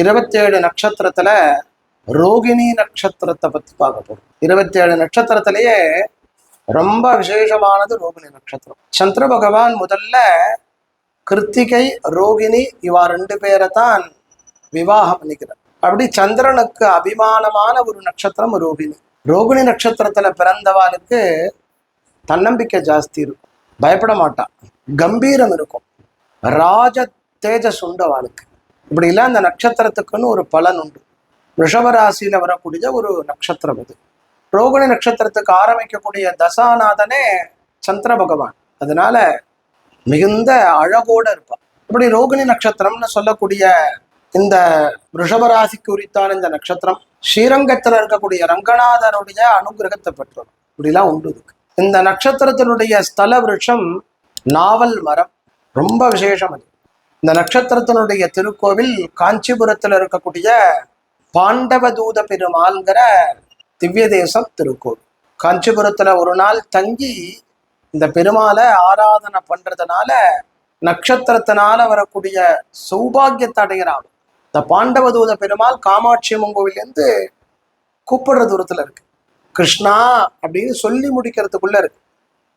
இருபத்தேழு நட்சத்திரத்துல ரோகிணி நட்சத்திரத்தை பத்தி பார்க்க போறோம். இருபத்தேழு நட்சத்திரத்திலேயே ரொம்ப விசேஷமானது ரோகிணி நட்சத்திரம். சந்திர பகவான் முதல்ல கிருத்திகை ரோகிணி இவா ரெண்டு பேரை தான் விவாகம் பண்ணிக்கிறார். அப்படி சந்திரனுக்கு அபிமானமான ஒரு நட்சத்திரம் ரோகிணி. ரோகிணி நட்சத்திரத்துல பிறந்தவாளுக்கு தன்னம்பிக்கை ஜாஸ்தி இருக்கும். பயப்பட மாட்டான். கம்பீரம் இருக்கும். ராஜ தேஜஸ் உண்டு அவளுக்கு இப்படிலாம் அந்த நட்சத்திரத்துக்குன்னு ஒரு பலன் உண்டு. ரிஷபராசியில் வரக்கூடிய ஒரு நட்சத்திரம் இது. ரோகிணி நட்சத்திரத்துக்கு ஆரம்பிக்கக்கூடிய தசாநாதனே சந்திர பகவான். அதனால மிகுந்த அழகோட இருப்பான் இப்படி ரோகிணி நட்சத்திரம்னு சொல்லக்கூடிய இந்த ரிஷபராசிக்கு உரித்தான இந்த நட்சத்திரம் ஸ்ரீரங்கத்துல இருக்கக்கூடிய ரங்கநாதருடைய அனுகிரகத்தை பெற்றோம். இப்படிலாம் உண்டு இதுக்கு. இந்த நட்சத்திரத்தினுடைய ஸ்தல விருஷம் நாவல் மரம். ரொம்ப விசேஷம் அது. இந்த நட்சத்திரத்தினுடைய திருக்கோவில் காஞ்சிபுரத்தில் இருக்கக்கூடிய பாண்டவதூத பெருமாள்ங்கிற திவ்ய தேசம் திருக்கோவில். காஞ்சிபுரத்துல ஒரு நாள் தங்கி இந்த பெருமாளை ஆராதனை பண்றதுனால நட்சத்திரத்தினால வரக்கூடிய சௌபாகியத்தை அடைகிறான். இந்த பாண்டவதூத பெருமாள் காமாட்சி அம்மன் கோவிலேருந்து கூப்பிடுற தூரத்துல இருக்கு. கிருஷ்ணா அப்படின்னு சொல்லி முடிக்கிறதுக்குள்ள இருக்கு.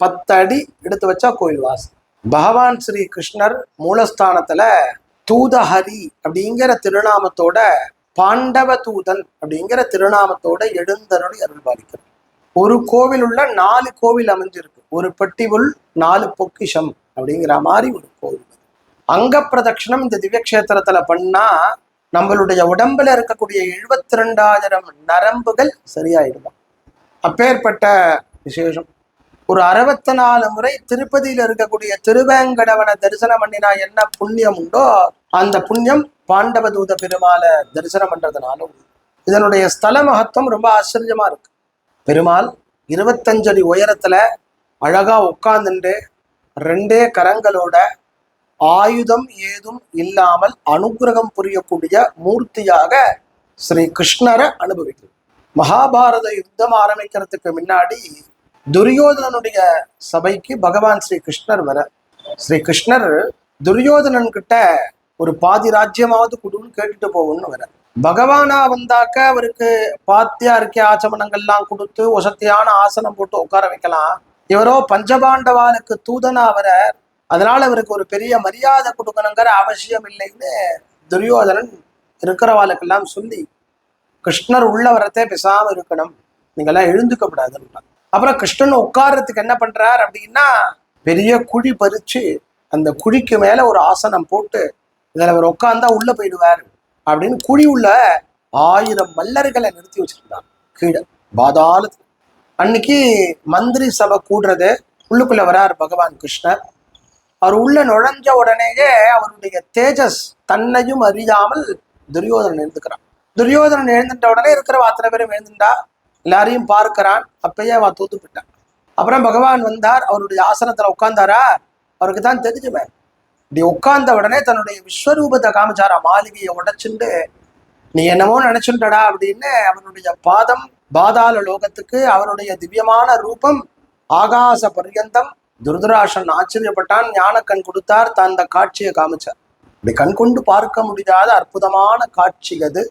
பத்து அடி எடுத்து வச்சா கோயில் வாசல். பகவான் ஸ்ரீ கிருஷ்ணர் மூலஸ்தானத்துல தூதஹரி அப்படிங்கிற திருநாமத்தோட பாண்டவ தூதன் அப்படிங்கிற திருநாமத்தோட எழுந்தருளி அருள் பாலிக்கிறார் ஒரு கோவில் உள்ள நாலு கோவில் அமைஞ்சிருக்கு. ஒரு பெட்டிவுள் நாலு பொக்கிஷம் அப்படிங்கிற மாதிரி ஒரு கோவில். அங்க பிரதட்சணம் இந்த திவ்யக்ஷேத்திரத்துல பண்ணா நம்மளுடைய உடம்புல இருக்கக்கூடிய எழுபத்தி ரெண்டாயிரம் நரம்புகள் சரியாயிடுமா? அப்பேற்பட்ட விசேஷம். ஒரு அறுபத்தி நாலு முறை திருப்பதியில இருக்கக்கூடிய திருவேங்கடவனை தரிசனம் பண்ணினா என்ன புண்ணியம் உண்டோ அந்த புண்ணியம் பாண்டவதூத பெருமாளை தரிசனம் பண்றதுனால இதனுடைய ஸ்தல மகத்துவம் ரொம்ப ஆச்சரியமா இருக்கு. பெருமாள் இருபத்தஞ்சு அடி உயரத்துல அழகா உட்கார்ந்துட்டு ரெண்டே கரங்களோட ஆயுதம் ஏதும் இல்லாமல் அனுகிரகம் புரியக்கூடிய மூர்த்தியாக ஸ்ரீ கிருஷ்ணரை அனுபவிக்கிறது. மகாபாரத யுத்தம் ஆரம்பிக்கிறதுக்கு முன்னாடி துரியோதனனுடைய சபைக்கு பகவான் ஸ்ரீ கிருஷ்ணர் வர. ஸ்ரீ கிருஷ்ணர் துரியோதனன் கிட்ட ஒரு பாதி ராஜ்யமாவது கொடுன்னு கேட்டுட்டு போகும்னு வர. பகவானா வந்தாக்க அவருக்கு பாத்தியா இருக்க ஆச்சமனங்கள்லாம் கொடுத்து வசத்தியான ஆசனம் போட்டு உட்கார வைக்கலாம். இவரோ பஞ்சபாண்டவானுக்கு தூதனா வர அதனால அவருக்கு ஒரு பெரிய மரியாதை கொடுக்கணுங்கிற அவசியம் இல்லைன்னு துரியோதனன் இருக்கிறவாளுக்கெல்லாம் சொல்லி கிருஷ்ணர் உள்ள வரத்தே பேசாம இருக்கணும். நீங்கெல்லாம் எழுந்துக்கப்படாதுன்னு அப்புறம் கிருஷ்ணன் உட்கார்றதுக்கு என்ன பண்றார் அப்படின்னா பெரிய குழி பறிச்சு அந்த குழிக்கு மேல ஒரு ஆசனம் போட்டு இதுல அவர் உட்கார்ந்தா உள்ள போயிடுவார் அப்படின்னு குழி உள்ள ஆயிரம் மல்லர்களை நிறுத்தி வச்சிருந்தார் கீழே பாதாளத்து அன்னைக்கு மந்திரி சபை கூடுறது உள்ளுக்குள்ள வரார் பகவான் கிருஷ்ணர். அவர் உள்ள நுழைஞ்ச உடனேயே அவருடைய தேஜஸ் தன்னையும் அறியாமல் துரியோதனன் எழுந்துக்கிறான். துரியோதனன் எழுந்துட்ட உடனே இருக்கிற அத்தனை பேரும் எழுந்துட்டா எல்லாரையும் பார்க்கிறான். அப்பயே அவன் தூத்து போட்டான் அப்புறம் பகவான் வந்தார். அவருடைய ஆசனத்துல உட்கார்ந்தாரா? அவருக்கு தான் தெரிஞ்சுமே. இப்படி உட்கார்ந்த உடனே தன்னுடைய விஸ்வரூபத்தை காமிச்சாரா? மாளிகையை உடைச்சுண்டு நீ என்னமோ நினைச்சுட்டடா அப்படின்னு அவனுடைய பாதம் பாதாள லோகத்துக்கு அவனுடைய திவ்யமான ரூபம் ஆகாச பர்யந்தம் துருதராஷன் ஆச்சரியப்பட்டான். ஞானக்கண் கொடுத்தார். தான் அந்த காட்சியை காமிச்சார். இப்படி கண் கொண்டு பார்க்க முடியாத அற்புதமான காட்சி அது.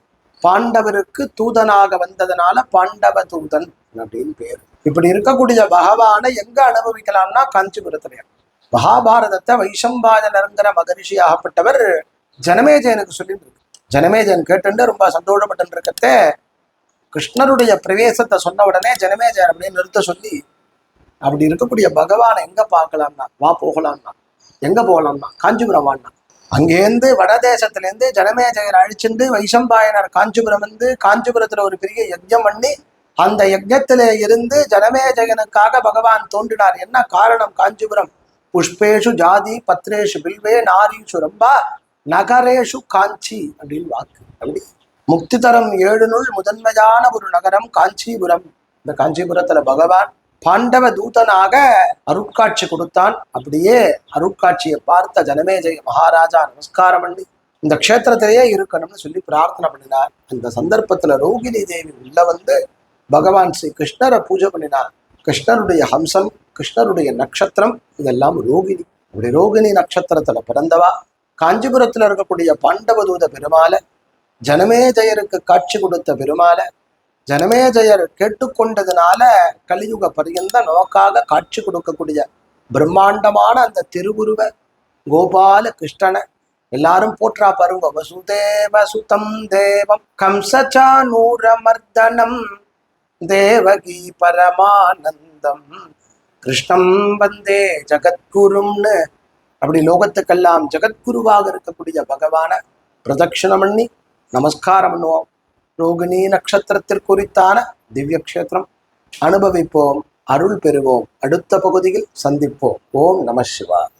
பாண்டவருக்கு தூதனாக வந்ததுனால பாண்டவ தூதன் அப்படின்னு பேர். இப்படி இருக்கக்கூடிய பகவானை எங்க அனுபவிக்கலாம்னா காஞ்சிபுரத்துல. மகாபாரதத்தை வைஷம்பாயனருங்கிற மகரிஷி ஆகப்பட்டவர் ஜனமேஜயனுக்கு சொல்லிட்டு இருக்கு ஜனமேஜயன் கேட்டுண்டு ரொம்ப சந்தோஷப்பட்டு இருக்கத்தே கிருஷ்ணருடைய பிரவேசத்தை சொன்ன உடனே ஜனமேஜயன் அப்படின்னு நிறுத்த சொல்லி அப்படி இருக்கக்கூடிய பகவானை எங்க பார்க்கலாம்னா வா போகலாம்னா எங்க போகலாம்னா காஞ்சிபுரம் வான்னா. அங்கேருந்து வடதேசத்திலேருந்து ஜனமேஜயர் அழிச்சுண்டு வைசம்பாயனர் காஞ்சிபுரம் வந்து காஞ்சிபுரத்துல ஒரு பெரிய யஜ்ஞம் பண்ணி அந்த யஜ்ஞத்திலே இருந்து ஜனமேஜயனுக்காக பகவான் தோன்றினார். என்ன காரணம்? காஞ்சிபுரம். புஷ்பேஷு ஜாதி பத்ரேஷு பில்வே நாரீஷு ரம்பா நகரேஷு காஞ்சி அப்படின்னு வாக்கு. அப்படி முக்தி தரம் ஏழு நூல் முதன்மையான ஒரு நகரம் காஞ்சிபுரம். இந்த காஞ்சிபுரத்துல பகவான் பாண்டவ தூதனாக அருட்காட்சி கொடுத்தான். அப்படியே அருட்காட்சியை பார்த்த ஜனமேஜய மகாராஜா நமஸ்காரம் பண்ணி இந்த க்ஷேத்திரத்திலேயே இருக்கணும்னு சொல்லி பிரார்த்தனை பண்ணினார். அந்த சந்தர்ப்பத்துல ரோகிணி தேவி உள்ள வந்து பகவான் ஸ்ரீ கிருஷ்ணரை பூஜை பண்ணினார். கிருஷ்ணருடைய ஹம்சம் கிருஷ்ணருடைய நட்சத்திரம் இதெல்லாம் ரோகிணி. அப்படி ரோகிணி நட்சத்திரத்துல பிறந்தவா? காஞ்சிபுரத்துல இருக்கக்கூடிய பாண்டவதூத பெருமாளை ஜனமேஜயருக்கு காட்சி கொடுத்த பெருமாளை ஜனமேஜயர் கேட்டுக்கொண்டதுனால கலியுக பரியந்த நமக்காக காட்சி கொடுக்கக்கூடிய பிரம்மாண்டமான அந்த திருவுருவ கோபால கிருஷ்ணனை எல்லாரும் போற்றா பாருங்க. வசுதேவ சுதம் தேவம் கம்சச்சானூரமர்தனம் தேவகி பரமானந்தம் கிருஷ்ணம் வந்தே ஜகத்குரும்னு அப்படி லோகத்துக்கெல்லாம் ஜகத்குருவாக இருக்கக்கூடிய பகவான பிரதட்சணம் பண்ணி நமஸ்காரம் பண்ணுவோம். ரோகிணி நட்சத்திரத்திற்குறித்தான திவ்ய கஷேத்திரம் அனுபவிப்போம் அருள் பெறுவோம். அடுத்த பகுதியில் சந்திப்போம். ஓம் நம சிவாய்.